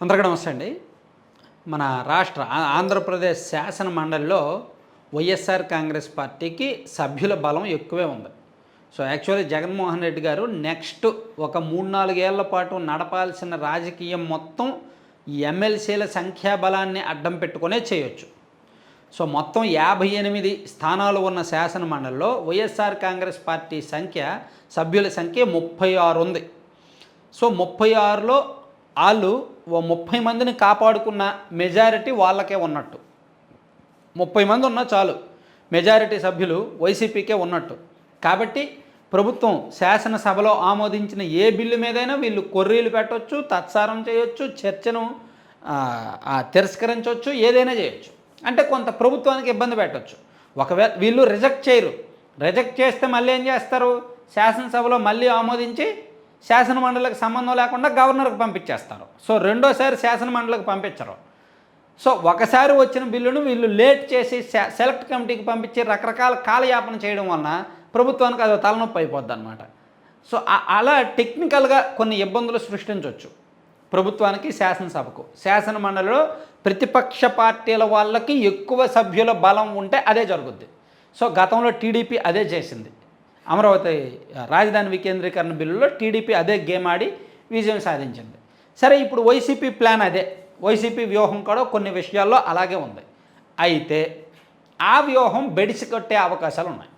అందరికీ నమస్తే అండి మన రాష్ట్ర ఆంధ్రప్రదేశ్ శాసన మండలిలో వైఎస్ఆర్ కాంగ్రెస్ పార్టీకి సభ్యుల బలం ఎక్కువే ఉంది. సో యాక్చువల్లీ జగన్మోహన్ రెడ్డి గారు నెక్స్ట్ ఒక మూడు నాలుగేళ్ళ పాటు నడపాల్సిన రాజకీయం మొత్తం ఎమ్మెల్సీల సంఖ్యాబలాన్ని అడ్డం పెట్టుకునే చేయొచ్చు. సో మొత్తం యాభై ఎనిమిది స్థానాలు ఉన్న శాసన మండలిలో వైఎస్ఆర్ కాంగ్రెస్ పార్టీ సంఖ్య సభ్యుల సంఖ్య ముప్పై ఆరు ఉంది. సో ముప్పై ఆరులో వాళ్ళు ఓ ముప్పై మందిని కాపాడుకున్న మెజారిటీ వాళ్ళకే ఉన్నట్టు. ముప్పై మంది ఉన్నా చాలు. మెజారిటీ సభ్యులు వైసీపీకే ఉన్నట్టు. కాబట్టి ప్రభుత్వం శాసనసభలో ఆమోదించిన ఏ బిల్లు మీదైనా వీళ్ళు కొర్రీలు పెట్టవచ్చు తత్సారం చేయొచ్చు చర్చను తిరస్కరించవచ్చు ఏదైనా చేయొచ్చు. అంటే కొంత ప్రభుత్వానికి ఇబ్బంది పెట్టవచ్చు ఒకవేళ వీళ్ళు రిజెక్ట్ చేయరు. రిజెక్ట్ చేస్తే మళ్ళీ ఏం చేస్తారు? శాసనసభలో మళ్ళీ ఆమోదించి శాసనమండలికి సంబంధం లేకుండా గవర్నర్కి పంపించేస్తారు. సో రెండోసారి శాసనమండలికి పంపించరు. సో ఒకసారి వచ్చిన బిల్లును వీళ్ళు లేట్ చేసి సె- సెలెక్ట్ కమిటీకి పంపించి రకరకాల కాలయాపన చేయడం వలన ప్రభుత్వానికి అది తలనొప్పి అయిపోద్ది అనమాట సో అలా టెక్నికల్గా కొన్ని ఇబ్బందులు సృష్టించవచ్చు ప్రభుత్వానికి శాసనసభకు. శాసన మండలిలో ప్రతిపక్ష పార్టీల వాళ్ళకి ఎక్కువ సభ్యుల బలం ఉంటే అదే జరుగుద్ది. సో గతంలో టీడీపీ అదే చేసింది. అమరావతి రాజధాని వికేంద్రీకరణ బిల్లులో టీడీపీ అదే గేమ్ ఆడి విజయం సాధించింది. సరే ఇప్పుడు వైసీపీ ప్లాన్ అదే. వైసీపీ వ్యూహం కూడా కొన్ని విషయాల్లో అలాగే ఉంది. అయితే ఆ వ్యూహం బెడిసి కొట్టే అవకాశాలు ఉన్నాయి.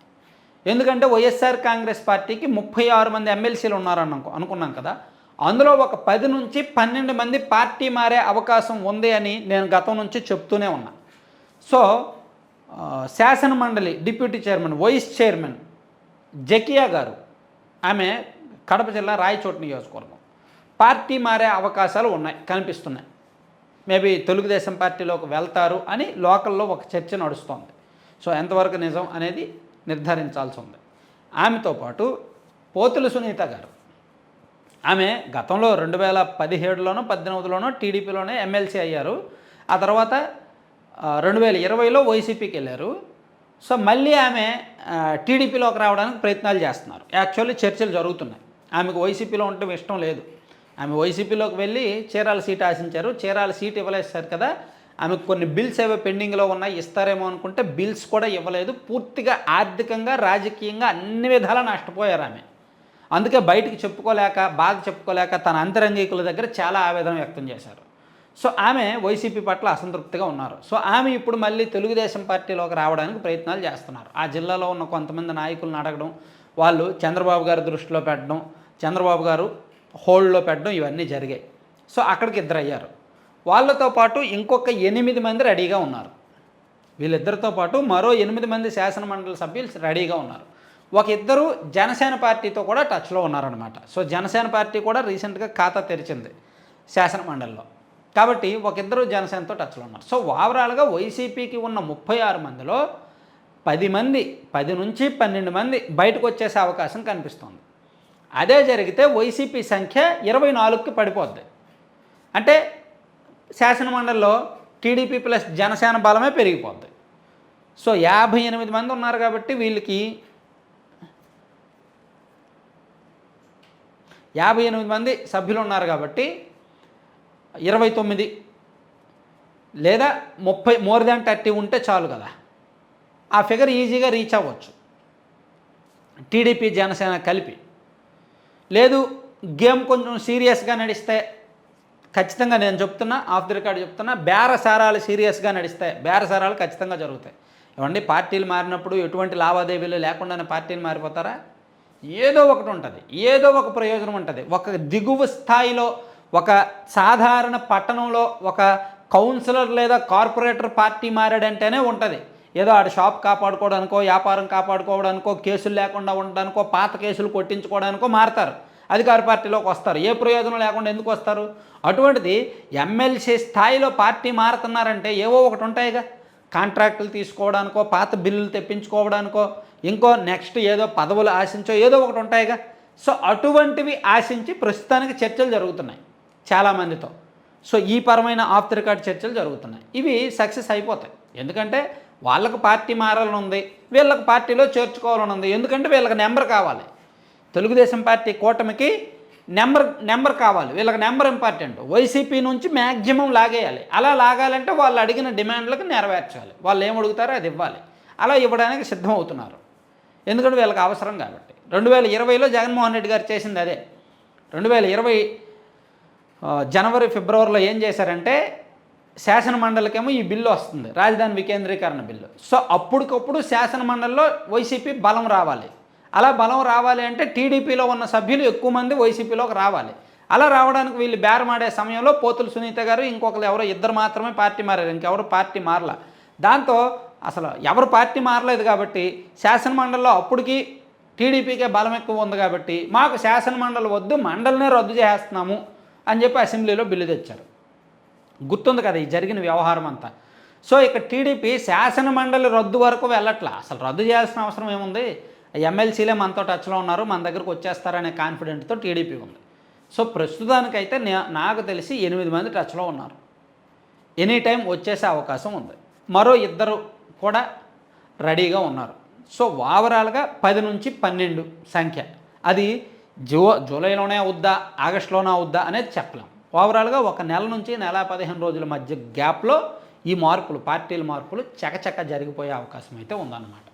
ఎందుకంటే వైఎస్ఆర్ కాంగ్రెస్ పార్టీకి ముప్పై ఆరు మంది ఎమ్మెల్సీలు ఉన్నారని అనుకో- అనుకున్నాం కదా. అందులో ఒక పది నుంచి పన్నెండు మంది పార్టీ మారే అవకాశం ఉంది అని నేను గతం నుంచి చెప్తూనే ఉన్నా. సో శాసన మండలి deputy chairman vice chairman Zakia గారు ఆమె కడప జిల్లా రాయచోటి నియోజకవర్గం. పార్టీ మారే అవకాశాలు ఉన్నాయి కనిపిస్తున్నాయి. మేబీ తెలుగుదేశం పార్టీలోకి వెళ్తారు అని లోకల్లో ఒక చర్చ నడుస్తోంది. సో ఎంతవరకు నిజం అనేది నిర్ధారించాల్సి ఉంది. ఆమెతో పాటు పోతుల సునీత గారు. ఆమె గతంలో రెండు వేల పదిహేడులోనో పద్దెనిమిదిలోనో టీడీపీలోనే ఎమ్మెల్సీ అయ్యారు. ఆ తర్వాత రెండు వేల ఇరవైలో వైసీపీకి వెళ్ళారు. సో మళ్ళీ ఆమె టీడీపీలోకి రావడానికి ప్రయత్నాలు చేస్తున్నారు. యాక్చువల్లీ చర్చలు జరుగుతున్నాయి. ఆమెకు వైసీపీలో ఉండటం ఇష్టం లేదు. ఆమె వైసీపీలోకి వెళ్ళి చీరాల సీట్ ఆశించారు. చీరాల సీట్ ఇవ్వలేస్తారు కదా. ఆమెకు కొన్ని బిల్స్ ఏవో పెండింగ్లో ఉన్నాయి ఇస్తారేమో అనుకుంటే బిల్స్ కూడా ఇవ్వలేదు. పూర్తిగా ఆర్థికంగా రాజకీయంగా అన్ని విధాలా నష్టపోయారు ఆమె. అందుకే బయటికి చెప్పుకోలేక బాధ చెప్పుకోలేక తన అంతరంగికుల దగ్గర చాలా ఆవేదన వ్యక్తం చేశారు. సో ఆమె వైసీపీ పట్ల అసంతృప్తిగా ఉన్నారు. సో ఆమె ఇప్పుడు మళ్ళీ తెలుగుదేశం పార్టీలోకి రావడానికి ప్రయత్నాలు చేస్తున్నారు. ఆ జిల్లాలో ఉన్న కొంతమంది నాయకులను అడగడం వాళ్ళు చంద్రబాబు గారి దృష్టిలో పెట్టడం చంద్రబాబు గారు హోల్డ్లో పెట్టడం ఇవన్నీ జరిగాయి. సో అక్కడికి ఇద్దరు అయ్యారు వాళ్ళతో పాటు ఇంకొక ఎనిమిది మంది రెడీగా ఉన్నారు. వీళ్ళిద్దరితో పాటు మరో ఎనిమిది మంది శాసనమండలి సభ్యులు రెడీగా ఉన్నారు. ఒక ఇద్దరు జనసేన పార్టీతో కూడా టచ్లో ఉన్నారనమాట సో జనసేన పార్టీ కూడా రీసెంట్గా ఖాతా తెరిచింది శాసన మండలిలో కాబట్టి ఒక ఇద్దరు జనసేనతో టచ్లో ఉన్నారు. సో ఓవరాల్గా వైసీపీకి ఉన్న ముప్పై ఆరు మందిలో పది మంది పది నుంచి పన్నెండు మంది బయటకు వచ్చేసే అవకాశం కనిపిస్తుంది. అదే జరిగితే వైసీపీ సంఖ్య ఇరవై నాలుగుకి పడిపోద్ది. అంటే శాసనమండలిలో టీడీపీ ప్లస్ జనసేన బలమే పెరిగిపోద్ది. సో యాభై ఎనిమిది మంది ఉన్నారు కాబట్టి వీళ్ళకి యాభై ఎనిమిది మంది సభ్యులు ఉన్నారు కాబట్టి ఇరవై తొమ్మిది. లేదా ముప్పై మోర్ దాన్ థర్టీ ఉంటే చాలు కదా. ఆ ఫిగర్ ఈజీగా రీచ్ అవ్వచ్చు. టీడీపీ జనసేన కలిపి. లేదు గేమ్ కొంచెం సీరియస్గా నడిస్తే ఖచ్చితంగా నేను చెప్తున్నా ఆఫ్ ది రికార్డ్ చెప్తున్నా బేరసారాలు సీరియస్గా నడిస్తాయి బేరసారాలు ఖచ్చితంగా జరుగుతాయి. ఇవ్వండి పార్టీలు మారినప్పుడు ఎటువంటి లావాదేవీలు లేకుండానే పార్టీలు మారిపోతారా? ఏదో ఒకటి ఉంటుంది. ఏదో ఒక ప్రయోజనం ఉంటుంది. ఒక దిగువ స్థాయిలో ఒక సాధారణ పట్టణంలో ఒక కౌన్సిలర్ లేదా కార్పొరేటర్ పార్టీ మారాడంటేనే ఉంటుంది. ఏదో ఆడ షాప్ కాపాడుకోవడానికో వ్యాపారం కాపాడుకోవడానికో కేసులు లేకుండా ఉండడానికో పాత కేసులు కొట్టించుకోవడానికో మారతారు. అధికార పార్టీలోకి వస్తారు. ఏ ప్రయోజనం లేకుండా ఎందుకు వస్తారు? అటువంటిది ఎమ్మెల్సీ స్థాయిలో పార్టీ మారుతున్నారంటే ఏవో ఒకటి ఉంటాయిగా. కాంట్రాక్టులు తీసుకోవడానికో పాత బిల్లులు తెప్పించుకోవడానికో ఇంకో నెక్స్ట్ ఏదో పదవులు ఆశించో ఏదో ఒకటి ఉంటాయిగా. సో అటువంటివి ఆశించి ప్రస్తుతానికి చర్చలు జరుగుతున్నాయి. చాలామందితో. సో ఈ పరమైన ఆఫ్ ది రికార్డ్ చర్చలు జరుగుతున్నాయి. ఇవి సక్సెస్ అయిపోతాయి. ఎందుకంటే వాళ్ళకు పార్టీ మారాలని ఉంది వీళ్ళకి పార్టీలో చేర్చుకోవాలని ఉంది ఎందుకంటే వీళ్ళకి నెంబర్ కావాలి. తెలుగుదేశం పార్టీ కూటమికి నెంబర్ నెంబర్ కావాలి. వీళ్ళకి నెంబర్ ఇంపార్టెంట్. వైసీపీ నుంచి మ్యాక్సిమం లాగేయాలి. అలా లాగాలంటే వాళ్ళు అడిగిన డిమాండ్లకు నెరవేర్చాలి. వాళ్ళు ఏం అడుగుతారో అది ఇవ్వాలి. అలా ఇవ్వడానికి సిద్ధం అవుతున్నారు ఎందుకంటే వీళ్ళకి అవసరం కాబట్టి. రెండు వేల ఇరవైలో జగన్మోహన్ రెడ్డి గారు చేసింది అదే. రెండు వేల ఇరవై జనవరి ఫిబ్రవరిలో ఏం చేశారంటే శాసన మండలికేమో ఈ బిల్లు వస్తుంది రాజధాని వికేంద్రీకరణ బిల్లు. సో అప్పటికప్పుడు శాసన మండలిలో వైసీపీ బలం రావాలి. అలా బలం రావాలి అంటే టీడీపీలో ఉన్న సభ్యులు ఎక్కువ మంది వైసీపీలోకి రావాలి. అలా రావడానికి వీళ్ళు బేరమాడే సమయంలో పోతులు సునీత గారు ఇంకొకరు ఎవరో ఇద్దరు మాత్రమే పార్టీ మారారు ఇంకెవరు పార్టీ మారల. దాంతో అసలు ఎవరు పార్టీ మారలేదు కాబట్టి శాసన మండలిలో అప్పటికి టీడీపీకే బలం ఎక్కువ ఉంది కాబట్టి మాకు శాసన మండలి వద్దు మండలినే రద్దు చేస్తున్నాము. అని చెప్పి అసెంబ్లీలో బిల్లు తెచ్చారు. గుర్తుంది కదా ఈ జరిగిన వ్యవహారం అంతా. సో ఇక టీడీపీ శాసన మండలి రద్దు వరకు వెళ్ళట్లా. అసలు రద్దు చేయాల్సిన అవసరం ఏముంది? ఎమ్మెల్సీలే మనతో టచ్లో ఉన్నారు మన దగ్గరకు వచ్చేస్తారనే కాన్ఫిడెంట్తో టీడీపీ ఉంది. సో ప్రస్తుతానికైతే నాకు తెలిసి ఎనిమిది మంది టచ్లో ఉన్నారు. ఎనీ టైం వచ్చేసే అవకాశం ఉంది. మరో ఇద్దరు కూడా రెడీగా ఉన్నారు. సో ఓవరాల్గా పది నుంచి పన్నెండు సంఖ్య. అది జూ జూలైలోనే అవుద్దా ఆగస్టులోనే అవుద్దా అనేది చెప్పలేం. ఓవరాల్గా ఒక నెల నుంచి నెల పదిహేను రోజుల మధ్య గ్యాప్లో ఈ మార్పులు పార్టీల మార్పులు చకచక జరిగిపోయే అవకాశం అయితే ఉందన్నమాట.